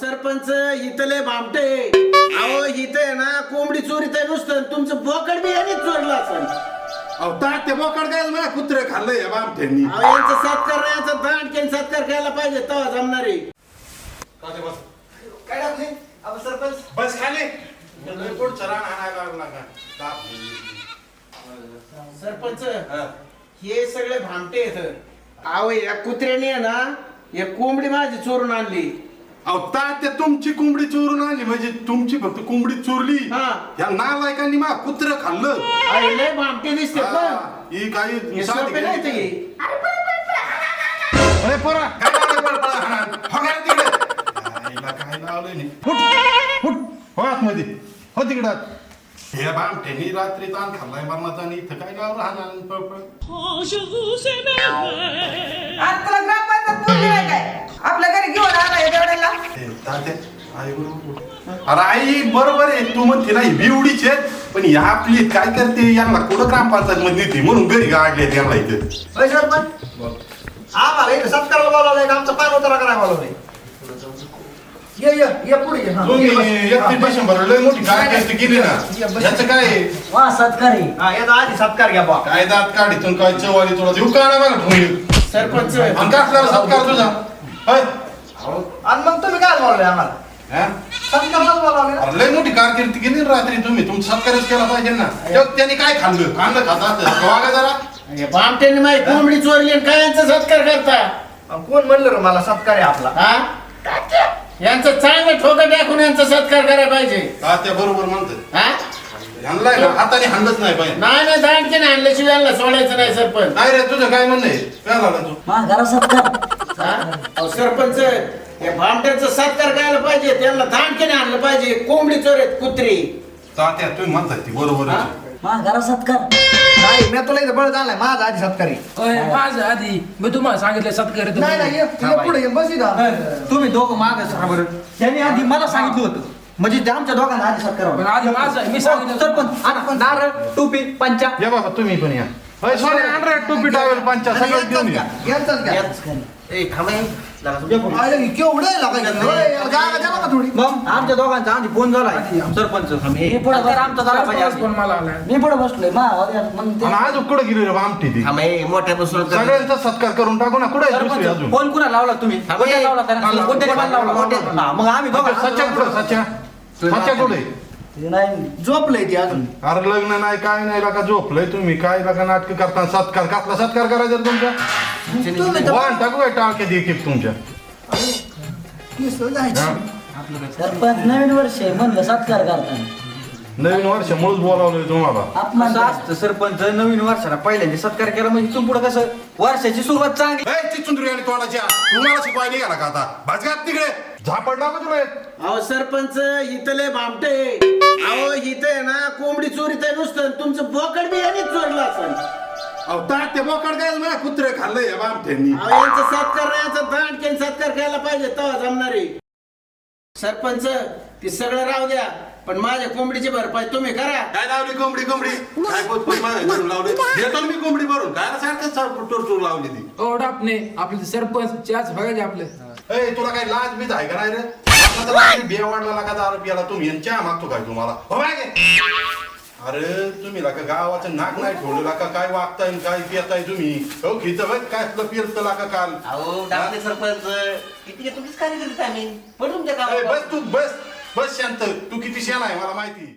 सरपंच इथले भामटे. अहो इथे आहे ना कोंबडी चोरीत आहे नुसतं. तुमचं बोकड बी यांनीच चोरलं असेल अहो तात्या बोकड काय मला कुत्रे खाल्लंय या बामठ्यांनी अहो यांचा सत्कार नाही यांचा दांडकेन सत्कार करायला पाहिजे तेव्हा जमणारे. काय टाकले सरपंच. बस खाली. पुढचं रान आणायला लागला का दाब. सरपंच हे. सगळे भामटे आहेत. अहो या कुत्र्याने आहे ना एक कोंबडी माझी चोरून आणली. अहो तात्या तुमची कोंबडी चोरून आणली म्हणजे तुमची फक्त कोंबडी चोरली. हा. या नालायकांनी मा कुत्र खाल्लं. अरे लय भामटे दिसते हा, पण. ही काही साधी सोपे नाही ते. काही- अरे पोरा. काय? हो काय तिकडे. आईला काय लावलंय नाही फुट फुट हो आतमध्ये. हो तिकडे आत. हे बामठ्यांनी रात्री ताण खाल्लाय मरणाचा आणि इथं काय लावलं हाणायला पळपळ? Oh, je vous aimerai. आज तुला ग्रामपंचायत बोलली नाही काय? आपल्या घरी घेऊन आला या बेवड्याला ए, तात्या, आई बरोबर. अरे आई बरोबर आहे. तू म्हणते नाही बिवडीच आहेत. पण ह्या आपली काय करते? यांना कुठं ग्रामपंचायत मध्ये नेते म्हणून घरी गाडले यांना इथे? होय सरपंच आम्हाला इथे सत्काराला बोलावलंय आमचा पान उतारा करायला बोलावलंय. ये ये ये पुढे ये. हा. तुम्ही ये डिसेंबर लय मोठी कार्यक्रम केली ना. याचं काय? आहे? वा सत्कारी. हा याचा आधी सत्कार घ्या बा काय दात काढीतून काय चवाली तुला देऊ? का ना मला ठेवली सरपंच. आणि कसला रे सत्कार तुझा. होय? आणि मग तुम्ही काय बोलवलंय आम्हाला? हा? सत्कारालाच बोलावलंय अरे लय मोठी कारकीर्द केली ना रात्री तुम्ही. तुमचा सत्कारच केला पाहिजे ना. तेव्हा त्यांनी काय खाल्लं? आणलं खातात वागा जरा. हे भामट्यांनी माझी कोंबडी चोरली आणि काय यांचा सत्कार करता? कोण म्हणलं रे मला सत्कार आहे आपला? हा? यांचा चांगलं ठोकं टाकून यांचा सत्कार करायला पाहिजे. तात्या बरोबर म्हणतात. हा? ना हाताने हाणलंच नाही पाहिजे नाही नाही दांडकेने आणल्याशिवाय यांना सोडायचं नाही सरपंच. नाही रे तुझं काय म्हणणं आहे? काय झालं तू? महागारा सत्कार. हा? सरपंच हे भामट्यांचा सत्कार करायला पाहिजे त्यांना दांडकेने आणलं पाहिजे कोंबडी चोरेत कुत्री. तात्या तुम्ही म्हणतात ती बरोबर हा? महागारा सत्कार. नाही मी तुला इथं बळ झालाय माझा आधी सत्कारी अय, माझं आधी. मी तुम्हाला सांगितलं सत्कार आहे नाही नाही ये तुम्ही. ये पुढे ये बस इथं तुम्ही दोघं माग सहा बरं. त्यांनी आधी मला सांगितलं होतं. म्हणजे ते आमच्या दोघांना आधी सत्कार पण आधी माझं मी सांगितलं सरपंच आणा, नारळ टोपी पंचा. या बाबा तुम्ही पण या. होय, सोने आण रे टोपी टावेल पंचा सगळं घेऊन या. आमच्या दोघांचा आधी फोन झालाय सरपंच मी पुढे आमचा झाला पाहिजे मी पुढे बसलोय. आणि आज कुठं गेली रे आमटी ती? मोठ्या बसून सगळ्यांचा सत्कार करून टाकू ना. कुठे दुसरी अजून? सरपंच फोन कुणा लावला तुम्ही? कोणत्या लावला कोणत्या लावला? हा, मग आम्ही दोघं सच्चा कुठं सच्चा सच्चा कुठे? ते नाही झोपलंय ती अजून. अरे लग्न नाही काय नाही का झोपलंय तुम्ही. काय का नाटक करता सत्कार कसला सत्कार करायचा रे तुमचा तुम्ही तर- वाण टाकू काय टाळके देखील तुमच्या? केस जायचे. हा? सरपंच नवीन वर्ष आहे म्हणलं सत्कार करताना. नवीन वर्ष मुळच बोलावलंय तुम्हाला. अपमान असं असतं सरपंच नवीन वर्षाला पहिल्यांदा सत्कार केला म्हणजे इथून पुढे कसं वर्षाची सुरुवात चांगली ए, ती चुंदरी आणि तोंडाच्या तुम्हाला शिकवायला निघाला का आता? भाजगात तिकडे. झापड टाकू तुला एक. अहो सरपंच इथले भामटे. कोंबडी चोरीत आहे नुसतं तुमचं बोकड बी चोरलं असेल. अहो तात्या बोकड काय मला कुत्रे खाल्लंय या बामठ्यांनी. अहो यांचा सत्कार नाही यांचा दांडकेन सत्कार करायला पाहिजे तेव्हा जमणारे. सरपंच ते सगळं राहू द्या पण माझ्या कोंबडीची भरपाई तुम्ही करा. काय लावली कोंबडी कोंबडी? काय लावली? देतो ना मी कोंबडी भरून. काय सारखं टोर लावली ती? ओ डापणे आपले सरपंच चाच बघायचे आपले. ए तुला काय लाज बीज आहे का नाही रे? बिया वाढला का दारू पियाला? तुम्ही चहा मागतो काय तुम्हाला? हो मागे. अरे तुम्ही लाका गावाचं नाक नाही ठेवलं का काय वागताय आणि काय पियताय तुम्ही? हो खिच बघ काय असलं पिरतं का काल. अहो सरपंच किती तुम्हीच कार्यकर्ते आम्ही. पण तुमच्या बस तू बस बस शांत. तू किती शेण आहे मला माहिती.